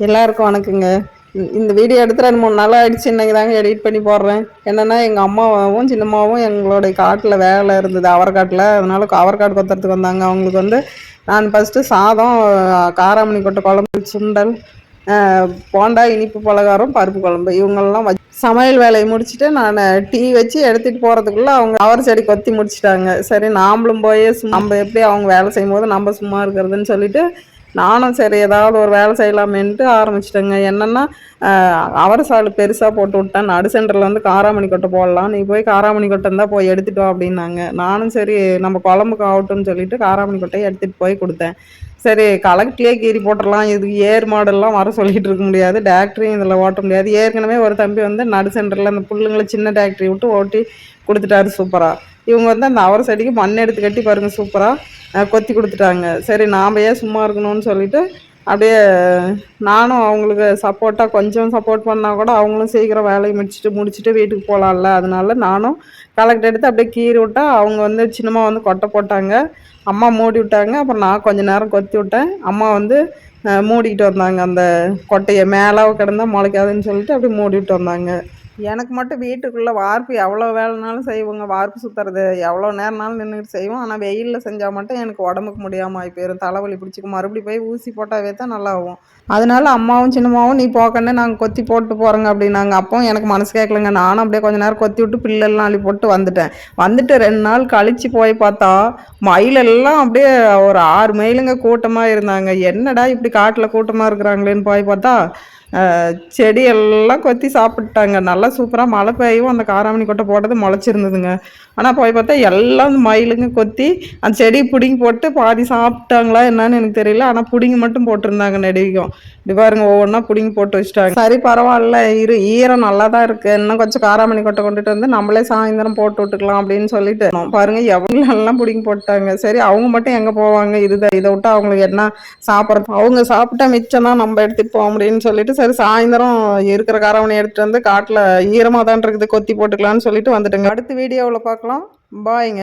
எல்லாருக்கும் வணக்கங்க. இந்த- வீடியோ எடுத்து ரெண்டு மூணு நாள் ஆகிடுச்சு இன்னைக்கு தாங்க எடிட் பண்ணி போடுறேன். என்னென்னா எங்கள் அம்மாவும் சின்னம்மாவும் எங்களுடைய காட்டில் வேலை இருந்தது அவரைக்காட்டில் அதனால் அவரைக்காடு கொத்துறதுக்கு வந்தாங்க. அவங்களுக்கு வந்து நான் ஃபஸ்ட்டு சாதம் காராமணி கொட்டை குழம்பு சுண்டல் போண்டா இனிப்பு பலகாரம் பருப்பு குழம்பு இவங்களெல்லாம் வச்சு சமையல் வேலையை முடிச்சுட்டு நான் டீ வச்சு எடுத்துகிட்டு போகிறதுக்குள்ளே அவங்க அவர் செடி கொத்தி முடிச்சிட்டாங்க. சரி நாமளும் போய் நம்ம எப்படி அவங்க வேலை செய்யும்போது நம்ம சும்மா இருக்கிறதுன்னு சொல்லிட்டு நானும் சரி ஏதாவது ஒரு வேலை செய்யலாமேன்ட்டு ஆரம்பிச்சிட்டேங்க. என்னென்னா அவரை சால் பெருசாக போட்டு விட்டேன். நடு சென்டரில் வந்து காராமணி கொட்டை போடலாம். நீ போய் காராமணி கொட்டை தான் போய் எடுத்துட்டு வா அப்படின்னாங்க. நானும் சரி நம்ம குழம்புக்கு ஆகட்டும்னு சொல்லிட்டு காராமணி கொட்டையை எடுத்துகிட்டு போய் கொடுத்தேன். சரி கலெக்ட்லேயே கீறி போட்டுடலாம் இது ஏர் மாடெல்லாம் வர சொல்லிட்டு இருக்க முடியாது. டேக்டரியும் இதில் ஓட்ட முடியாது. ஏற்கனவே ஒரு தம்பி வந்து நடு சென்டரில் அந்த புல்லுங்களை சின்ன டேக்டரி விட்டு ஓட்டி கொடுத்துட்டாரு சூப்பராக இவங்க வந்து அந்த அவர செடிக்கு மண் எடுத்து கட்டி பாருங்கள் சூப்பராக கொத்தி கொடுத்துட்டாங்க. சரி நாம் ஏன் சும்மா இருக்கணும்னு சொல்லிட்டு அப்படியே நானும் அவங்களுக்கு சப்போர்ட்டாக கொஞ்சம் சப்போர்ட் பண்ணால் கூட அவங்களும் சீக்கிரம் வேலையை முடிச்சுட்டு முடிச்சுட்டு வீட்டுக்கு போகலாம்ல அதனால நானும் கலெக்ட் எடுத்து அப்படியே கீறி விட்டா அவங்க வந்து சின்னம்மா வந்து கொட்டை போட்டாங்க. அம்மா மூடி விட்டாங்க. அப்புறம் நான் கொஞ்ச நேரம் கொத்தி விட்டேன். அம்மா வந்து மூடிக்கிட்டு வந்தாங்க அந்த கொட்டையை. மேலே கிடந்தா முளைக்காதுன்னு சொல்லிட்டு அப்படியே மூடிட்டு வந்தாங்க. எனக்கு மட்டும் வீட்டுக்குள்ளே வார்ப்பு எவ்வளோ வேலைனாலும் செய்வோங்க. வார்ப்பு சுற்றுறது எவ்வளோ நேரம்னாலும் நின்றுட்டு செய்வோம். ஆனால் வெயிலில் செஞ்சால் மட்டும் எனக்கு உடம்புக்கு முடியாமல் ஆகி போயிடும் தலைவலி பிடிச்சிக்கும். மறுபடியும் போய் ஊசி போட்டாவே தான் நல்லாவும். அதனால அம்மாவும் சின்னம்மாவும் நீ போக்கன்னு நாங்கள் கொத்தி போட்டு போகிறோங்க அப்படின்னாங்க. அப்போ எனக்கு மனசு கேட்கலங்க. நானும் அப்படியே கொஞ்சம் நேரம் கொத்தி விட்டு பில்லெல்லாம் அள்ளி போட்டு வந்துட்டேன். வந்துட்டு ரெண்டு நாள் கழித்து போய் பார்த்தா மயிலெல்லாம் அப்படியே ஒரு ஆறு மைலுங்க கூட்டமாக இருந்தாங்க. என்னடா இப்படி காட்டில் கூட்டமாக இருக்கிறாங்களேன்னு போய் பார்த்தா செடியெல்லாம் கொத்தி சாப்பிட்டாங்க. நல்லா சூப்பராக மழை பெய்யும். அந்த காராமணி கொட்டை போட்டது முளைச்சிருந்ததுங்க. ஆனால் போய் பார்த்தா எல்லாம் மயிலுங்க கொத்தி அந்த செடி பிடுங்கி போட்டு பாதி சாப்பிட்டாங்களா என்னன்னு எனக்கு தெரியல. ஆனால் பிடுங்கி மட்டும் போட்டிருந்தாங்க நெடுவிக்கும் இப்படி பாருங்க ஒவ்வொன்றா பிடுங்கி போட்டு வச்சுட்டாங்க. சரி பரவாயில்ல. இரு ஈரம் நல்லா தான் இருக்குது இன்னும் கொஞ்சம் காராமணி கொட்டை கொண்டுட்டு வந்து நம்மளே சாயந்தரம் போட்டு விட்டுக்கலாம் அப்படின்னு சொல்லிட்டு. பாருங்க எவ்வளோ எல்லாம் பிடுங்கி போட்டாங்க. சரி அவங்க மட்டும் எங்கே போவாங்க? இதுதான் இதை விட்டு அவங்களுக்கு என்ன சாப்பிட்றது? அவங்க சாப்பிட்டா மிச்சம் தான் நம்ம எடுத்துகிட்டு போக முடியும்னு சொல்லிட்டு சரி சாயந்தரம் இருக்கிற காராமணி எடுத்துட்டு வந்து காட்டில் ஈரமாக தான் இருக்குது கொத்தி போட்டுக்கலாம்னு சொல்லிட்டு வந்துட்டேங்க. அடுத்த வீடியோவில் பார்க்கலாம். பாய்ங்க